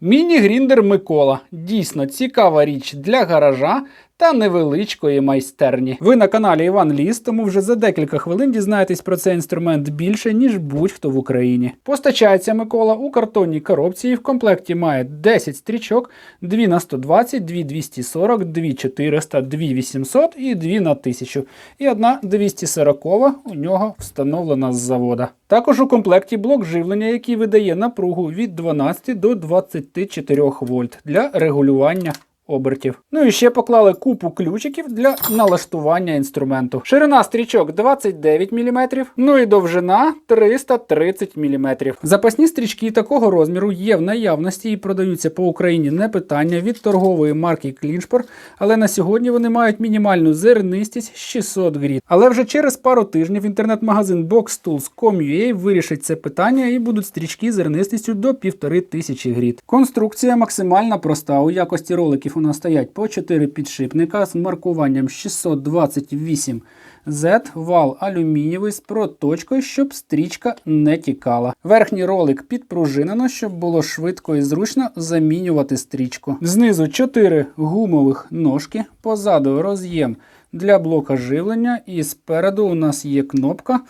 Міні-гріндер Микола. Дійсно цікава річ для гаража та невеличкої майстерні. Ви на каналі Іван Ліс, тому вже за декілька хвилин дізнаєтесь про цей інструмент більше, ніж будь-хто в Україні. Постачається Микола у картонній коробці і в комплекті має 10 стрічок, 2 на 120, 2 240, 2 400, 2 800 і 2 на 1000. І одна 240 у нього встановлена з завода. Також у комплекті блок живлення, який видає напругу від 12 до 24 вольт для регулювання обертів. Ну і ще поклали купу ключиків для налаштування інструменту. Ширина стрічок 29 мм, ну і довжина 330 мм. Запасні стрічки такого розміру є в наявності і продаються по Україні не питання від торгової марки Кліншпор, але на сьогодні вони мають мінімальну зернистість 600 гріт. Але вже через пару тижнів інтернет-магазин BoxTools.com.ua вирішить це питання і будуть стрічки зернистістю до 1500 гріт. Конструкція максимально проста. У якості роликів у нас стоять по 4 підшипника з маркуванням 628 Z, вал алюмінієвий з проточкою, щоб стрічка не тікала. Верхній ролик підпружинено, щоб було швидко і зручно замінювати стрічку. Знизу 4 гумових ножки, позаду роз'єм для блока живлення, і спереду у нас є кнопка.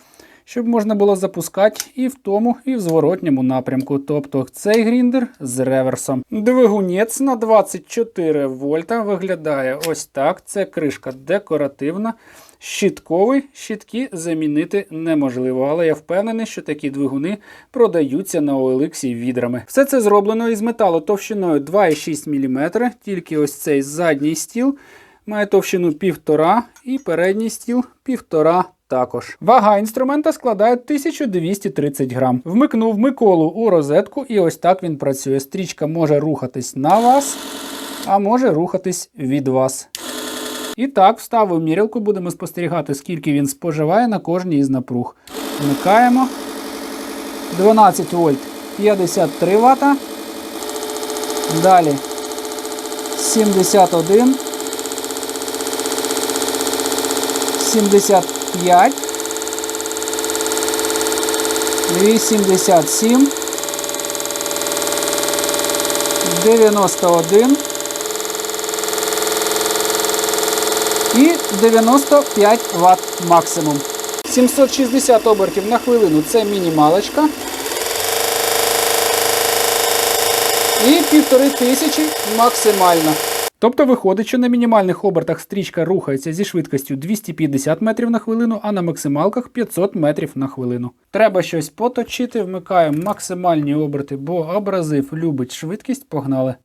Щоб можна було запускати і в тому, і в зворотньому напрямку. Тобто цей гріндер з реверсом. Двигунець на 24 вольта виглядає ось так. Це кришка декоративна. Щітковий щітки замінити неможливо, але я впевнений, що такі двигуни продаються на OLX відрами. Все це зроблено із металу товщиною 2,6 мм, тільки ось цей задній стіл має товщину 1,5 і передній стіл 1,5 також. Вага інструмента складає 1230 грам. Вмикнув Миколу у розетку, і ось так він працює. Стрічка може рухатись на вас, а може рухатись від вас. І так, вставив мірілку, будемо спостерігати, скільки він споживає на кожній із напруг. Вмикаємо. 12 вольт 53 Вт. Далі 71. 75. 87. 91. і 95 Вт максимум. 760 обертів на хвилину це мінімалочка. І 1500 максимально. Тобто виходить, що на мінімальних обертах стрічка рухається зі швидкістю 250 метрів на хвилину, а на максималках 500 метрів на хвилину. Треба щось поточити, вмикаємо максимальні оберти, бо абразив любить швидкість, погнали.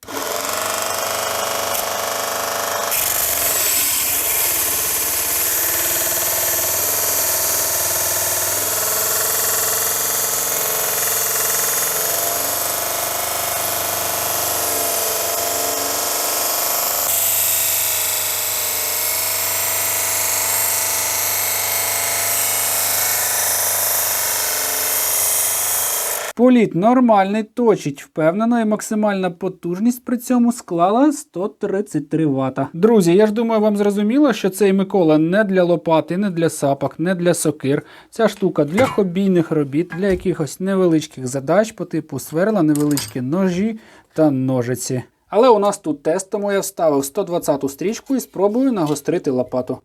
Політ нормальний, точить впевнено, і максимальна потужність при цьому склала 133 Вт. Друзі, я ж думаю, вам зрозуміло, що цей Микола не для лопати, не для сапок, не для сокир. Ця штука для хобійних робіт, для якихось невеличких задач по типу сверла, невеличкі ножі та ножиці. Але у нас тут тест, тому я вставив 120-ту стрічку і спробую нагострити лопату.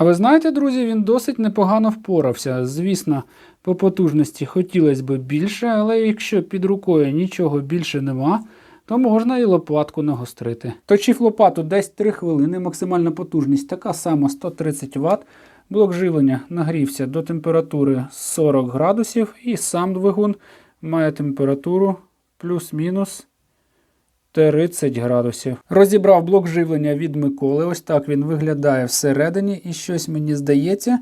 А ви знаєте, друзі, він досить непогано впорався. Звісно, по потужності хотілося б більше, але якщо під рукою нічого більше нема, то можна і лопатку нагострити. Точив лопату десь 3 хвилини, максимальна потужність така сама 130 Вт. Блок живлення нагрівся до температури 40 градусів, і сам двигун має температуру плюс-мінус 30 градусів. Розібрав блок живлення від Миколи. Ось так він виглядає всередині. І щось мені здається,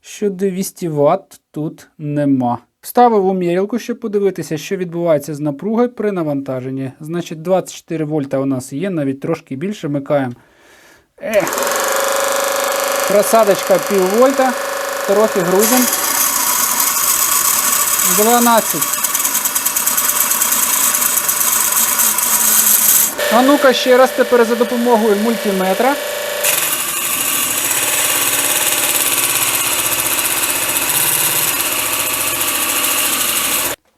що 200 Вт тут нема. Вставив у мірілку, щоб подивитися, що відбувається з напругою при навантаженні. Значить, 24 вольта у нас є, навіть трошки більше вмикаємо. Ех. Просадочка пів вольта. Трохи грузим. 12. А ну-ка ще раз тепер за допомогою мультиметра.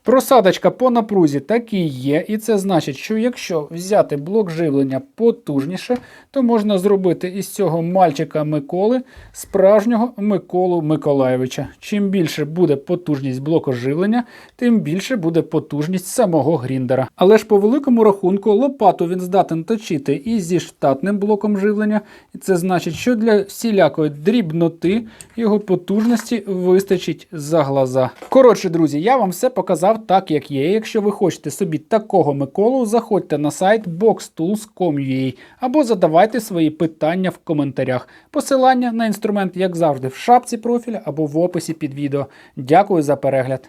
Просадочка по напрузі таки є, і це значить, що якщо взяти блок живлення потужніше, то можна зробити із цього мальчика Миколи справжнього Миколу Миколаєвича. Чим більше буде потужність блоку живлення, тим більше буде потужність самого гріндера. Але ж по великому рахунку лопату він здатен точити і зі штатним блоком живлення, і це значить, що для всілякої дрібноти його потужності вистачить за глаза. Коротше, друзі, я вам все показав так, як є. Якщо ви хочете собі такого Миколу, заходьте на сайт boxtools.com.ua або задавайте свої питання в коментарях. Посилання на інструмент, як завжди, в шапці профіля або в описі під відео. Дякую за перегляд.